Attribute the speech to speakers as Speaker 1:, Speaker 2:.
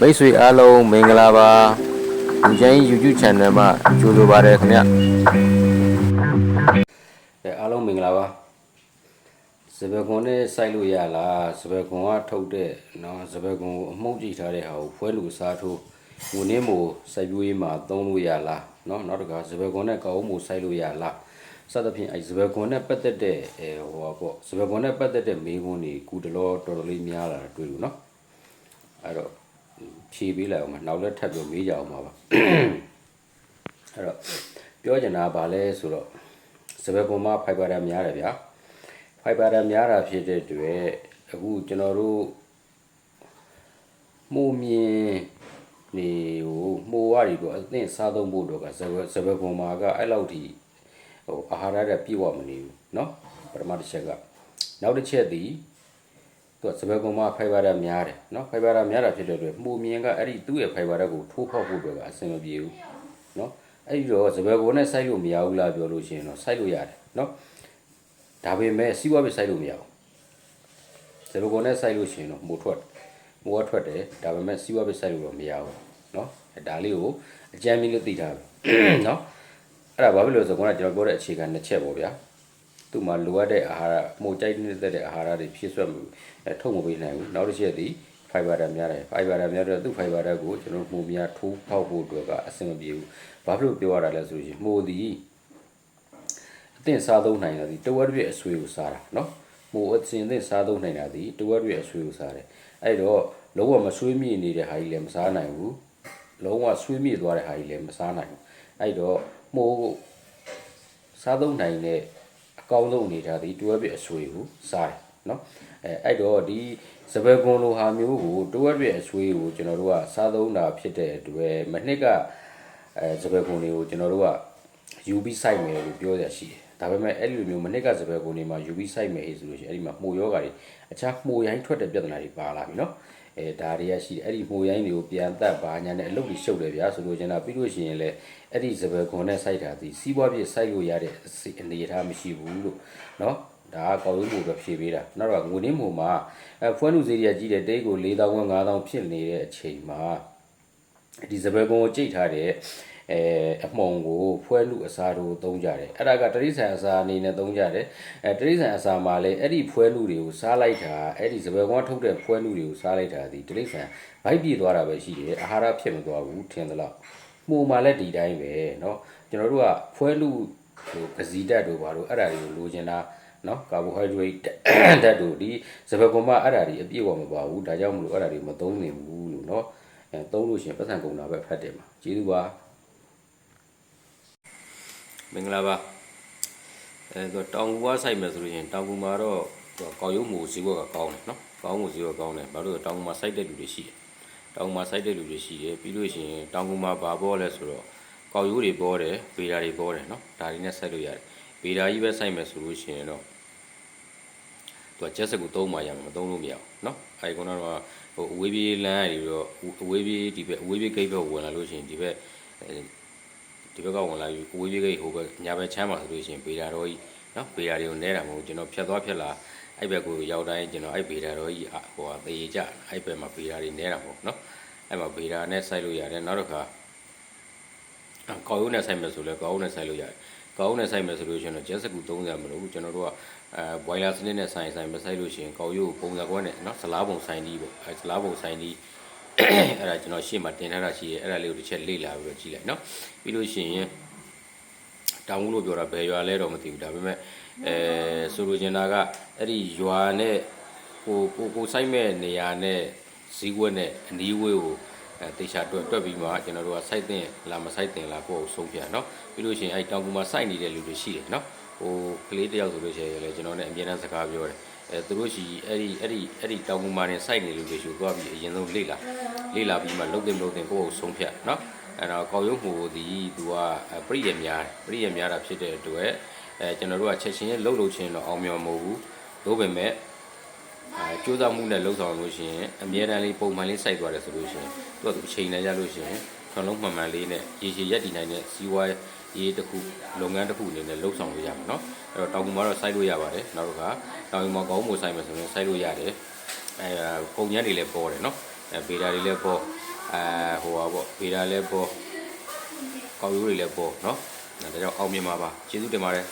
Speaker 1: မိတ်ဆွေအားလုံးမင်္ဂလာပါလူချင်း YouTube channel မှာကြိုဆိုပါရခင်ဗျအဲအားလုံးမင်္ဂလာပါစပယ်ကွန်နဲ့စိုက်လို့ရလားစပယ်ကွန်ကထုတ်တဲ့နော်စပယ်ကွန်ကိုအမှုန့်ကြည့်ထားတဲ့ဟာကိုဖွဲလို့စားထိုးငွေနှင်းမို့စိုက်ပျိုးရေးမှာသုံးလို့ရလားနော်နောက်တစ်ခါစပယ်ကွန်နဲ့ကောက်မို့စိုက်လို့ရလားစသဖြင့်အဲစပယ်ကွန်နဲ့ပတ်သက်တဲ့အဲဟိုပါပေါ့စပယ်ကွန်နဲ့ပတ်သက်တဲ့မေးခွန်းတွေကုတလောတော်တော်လေးများလာတာတွေ့လို့နော်အဲ့တော့ ဖြေပေးလိုက်အောင်မနောက်လည်းထပ်ပြီးမေးကြအောင်ပါပါအဲ့တော့ပြောချင်တာကဘာလဲဆိုတော့စပယ်ပေါ်မှာဖိုက်ဘာဓာတ်များတယ်ဗျာဖိုက်ဘာဓာတ်များတာဖြစ်တဲ့အတွက်အခုကျွန်တော်တို့မှုမြင်နေဟိုမှုဝရီတော့အသင့်စားသုံးဖို့တော့ကစပယ်စပယ်ပေါ်မှာကအဲ့လောက်ထိဟိုအာဟာရတဲ့ပြည့်ဝမနေဘူးเนาะပထမတစ်ချက်ကနောက်တစ်ချက်သည် သူကစပယ်ကွန်မှာဖိုင်ဘာဓာတ်များတယ်နော်ဖိုင်ဘာဓာတ်များတာဖြစ်တဲ့အတွက်မှုမြင်ကအဲ့ဒီသူ့ရဲ့ဖိုင်ဘာဓာတ်ကိုထိုးဖောက်ဖို့အတွက်ကအဆင်မပြေဘူးနော်အဲ့ဒီတော့စပယ်ကွန်နဲ့ဆိုက်လို့မရဘူးလားပြောလို့ရှိရင်တော့ဆိုက်လို့ရတယ်နော်ဒါပေမဲ့စီးပွားပဲဆိုက်လို့မရဘူးစပယ်ကွန်နဲ့ဆိုက်လို့ရှိရင်တော့မိုးထွက်မိုးထွက်တယ်ဒါပေမဲ့စီးပွားပဲဆိုက်လို့တော့မရဘူးနော်ဒါလေးကိုအကြမ်းမီးလို့သိထားတယ်နော်အဲ့ဒါဘာဖြစ်လို့ဆိုတော့ကျွန်တော်ပြောတဲ့အခြေခံတစ်ချက်ပေါ့ဗျာ သူ့မှာလိုအပ်တဲ့အာဟာရမှုကြိုက်နေတဲ့အာဟာရတွေဖြည့်ဆွတ်မှုအဲထုတ်မပေးနိုင်ဘူးနောက်တစ်ချက်သည်ဖိုင်ဘာဓာတ်များတယ်ဖိုင်ဘာဓာတ်များတော့သူ့ဖိုင်ဘာဓာတ်ကိုကျွန်တော်မှုများထိုးဖောက်ဖို့အတွက်ကအဆင်မပြေဘူးဘာဖြစ်လို့ပြောရတာလဲဆိုရင်မှုသည်အသင့်စားသုံးနိုင်တာဒီတဝက်ပြည့်အဆွေကိုစားတာเนาะမှုအစင်သင့်စားသုံးနိုင်တာဒီတဝက်ပြည့်အဆွေကိုစားတယ်အဲ့တော့လုံးဝမဆွေးမြေ့နေတဲ့ဟာကြီးလည်းမစားနိုင်ဘူးလုံးဝဆွေးမြေ့သွားတဲ့ဟာကြီးလည်းမစားနိုင်ဘူးအဲ့တော့မှုစားသုံးနိုင်တဲ့ အ ကောင်းဆုံးအနေထားဒီတွဲပြအဆွေကိုစားတယ်เนาะအဲအဲ့တော့ဒီစပယ်ကွန်လိုဟာမျိုးကိုတွဲပြအဆွေကိုကျွန်တော်တို့ကစားသုံးတာဖြစ်တဲ့အတွက်မနှစ်ကအဲစပယ်ကွန်တွေကိုကျွန်တော်တို့က UV site မယ်လို့ပြောရရှိတယ်ဒါပေမဲ့အဲ့လိုမျိုးမနှစ်ကစပယ်ကွန်တွေမှာ UV site မယ်ဆိုလို့ရှိရင်အဲ့ဒီမှာမှုယောဂါတွေအခြားမှုရိုင်းထွက်တဲ့ပြဿနာတွေပါလာပြီเนาะ အဲဒါတွေကရှိတယ်အဲ့ဒီမှုရိုင်းတွေကိုပြန်တက်ပါညာနဲ့အလုပ်တွေရှုပ်တယ်ဗျာဆိုလို့ကျွန်တော်ပြီးလို့ရှိရင်လည်းအဲ့ဒီစပယ်ကွန်နဲ့ site တာဒီစီးပွားပြည့် site လို့ရတဲ့အနေအထားမရှိဘူးလို့เนาะ ဒါကကောက်ရုံးမှုတော့ဖြေပေးတာနောက်တော့ငွေနှင်းမှုမှာအဲဖွဲလူစီရီကကြီးတဲ့တိတ်ကို4000ဝန်း5000ဖြစ်နေတဲ့အချိန်မှာဒီစပယ်ကုံကိုကြိတ်ထားတဲ့ အဲအမှုံကိုဖွဲလူအစားတို့သုံးကြတယ်အဲ့ဒါကတရိษံအစားအနေနဲ့သုံးကြတယ်အဲတရိษံအစားမှာလည်းအဲ့ဒီဖွဲလူတွေကိုစားလိုက်တာအဲ့ဒီစပယ်ကုံကထုတ်တဲ့ဖွဲလူတွေကိုစားလိုက်တာဒီတရိษံဗိုက်ပြေသွားတာပဲရှိတယ်အာဟာရဖြစ်မသွားဘူးထင်သလားမှုမှာလည်းဒီတိုင်းပဲเนาะကျွန်တော်တို့ကဖွဲလူဟိုပစီတက်တို့ဘာလို့အဲ့ဒါတွေကိုလိုချင်တာ နော်ကာဘိုဟိုက်ဒရိတ်ဓာတ်တို့ဒီစပယ်ကွန်မအဲ့ဒါတွေအပြည့်အဝမပါဘူးဒါကြောင့်မလို့အဲ့ဒါတွေမသုံးနိုင်ဘူးလို့နော်အဲသုံးလို့ရှိရင်ပတ်စံကုန်တာပဲဖတ်တယ်မှာကျေးဇူးပါ မင်္ဂလာပါအဲဆိုတောင်ကူကစိုက်မယ်ဆိုလို့ရင်တောင်ကူမှာတော့ကောက်ရုံမူဈေးဘက်ကကောင်းတယ်နော်ကောင်းမှုဈေးဘက်ကောင်းတယ်ဘာလို့လဲတောင်ကူမှာစိုက်တဲ့လူတွေရှိတယ်တောင်ကူမှာစိုက်တဲ့လူတွေရှိတယ်ပြီးလို့ရှိရင်တောင်ကူမှာဘာပေါ်လဲဆိုတော့ကောက်ရိုးတွေပေါ်တယ်ဗေဒါတွေပေါ်တယ်နော်ဒါတွေနဲ့စိုက်လို့ရတယ်ဗေဒါကြီးပဲစိုက်မယ်ဆိုလို့ရှိရင်တော့သူက jet set ကိုသုံးမှရမယ်မသုံးလို့မရအောင်နော်အဲဒီကတော့ဟိုအဝေးပြေးလမ်းတွေတော့အဝေးပြေးဒီဘက်အဝေးပြေးဂိတ်ဘက်ဝင်လာလို့ရှိရင်ဒီဘက် ဒီဘက်ကဝင်လာယူကိုဝေးပြေးကိဟိုဘက်ညာဘက်ချမ်းပါဆိုလို့ရှိရင်ဗေဒါတော်ကြီးနော်ဗေဒါတွေကိုနဲတာမဟုတ်ကျွန်တော်ဖြတ်သွားဖြတ်လာအဲ့ဘက်ကိုရောက်တိုင်းကျွန်တော်အဲ့ဗေဒါတော်ကြီးဟိုဟာသေကြအဲ့ဘက်မှာဗေဒါတွေနဲတာမဟုတ်နော်အဲ့မှာဗေဒါနဲ့ဆိုက်လို့ရတယ်နောက်တစ်ခါကောက်ရုံးနဲ့ဆိုက်မယ်ဆိုလဲကောက်ရုံးနဲ့ဆိုက်လို့ရတယ်ကောက်ရုံးနဲ့ဆိုက်မယ်ဆိုလို့ရှိရင်တော့ jet scoop 30မလို့ကျွန်တော်တို့ကအဲ boiler စနစ်နဲ့ဆိုက်ဆိုက်မဆိုက်လို့ရှိရင်ကောက်ရုံးကိုပုံစံကွက်နဲ့နော်ဇလားပုံဆိုင်ကြီးပေါ့အဲဇလားပုံဆိုင်ကြီး အဲ့ဒါကျွန်တော်ရှေ့မှာတင်ထားတာရှိရဲအဲ့ဒါလေးကိုတစ်ချက်လေ့လာပြီးတော့ကြည့်လိုက်နော်ပြီးလို့ရှိရင်တောင်ဦးလို့ပြောတာဘယ်ရွာလဲတော့မသိဘူးဒါပေမဲ့အဲဆိုလိုချင်တာကအဲ့ဒီရွာနဲ့ကိုကိုကိုဆိုင်မဲ့နေရာနဲ့ဇီးဝက်နဲ့အနီးဝေးကိုအဲတေချာတွက်တွက်ပြီးမှကျွန်တော်တို့ကစိုက်တင်လာမစိုက်တင်လာကိုယ်ဆုံးဖြတ်နော်ပြီးလို့ရှိရင်အဲတောင်ကူမှာစိုက်နေတဲ့လူတွေရှိတယ်နော်ဟိုကလေးတယောက်ဆိုလို့ရှိရင်လည်းကျွန်တော်နဲ့အမြဲတမ်းစကားပြောတယ် အဲသူတို့ရှိအဲ့ဒီအဲ့ဒီအဲ့ဒီတောင်ကူမှာနေစိုက်နေလူတွေရှိသွားပြီးအရင်ဆုံးလေ့လာလေ့လာပြီးမှလုံးတင်လုံးတင်ကိုယ်ဆုံးဖြတ်နော်အဲ့တော့ကောက်ရုံးမှုဒီသူကပြိရများတယ်ပြိရများတာဖြစ်တဲ့အတွက်အဲကျွန်တော်တို့ကချက်ချင်းလှုပ်လှုပ်ချင်းတော့အောင်မြင်မဟုတ်ဘူးသို့ပေမဲ့အဲကြိုးစားမှုနဲ့လှုပ်ဆောင်လို့ရှိရင်အမြဲတမ်းလေးပုံမှန်လေးစိုက်သွားတယ်ဆိုလို့ရှိရင်သူကသူအချိန်နဲ့ရလို့ရှိရင်ထွ န်လုံးမှန်မှန်လေးနဲ့ရေရှည်ရက်တည်နိုင်တဲ့စီးပွားရေးတစ်ခုလုပ်ငန်းတစ်ခုအနေနဲ့လှုပ်ဆောင်လို့ရမှာเนาะအဲ့တော့တောင်ကူမှာတော့စိုက်လို့ရပါတယ်နောက်တစ်ခါတောင်ကူမှာကောင်းမှုစိုက်မယ်ဆိုရင်စိုက်လို့ရတယ်အဲပုံညက်တွေလည်းပေါ်တယ်เนาะ အဲဗေဒာတွေလည်းပေါ်အဲဟိုပါပေါ့ဗေဒာလည်းပေါ်ကောက်ရိုးတွေလည်းပေါ်เนาะဒါကြောင့်အောင်မြင်ပါပါကျေးဇူးတင်ပါတယ်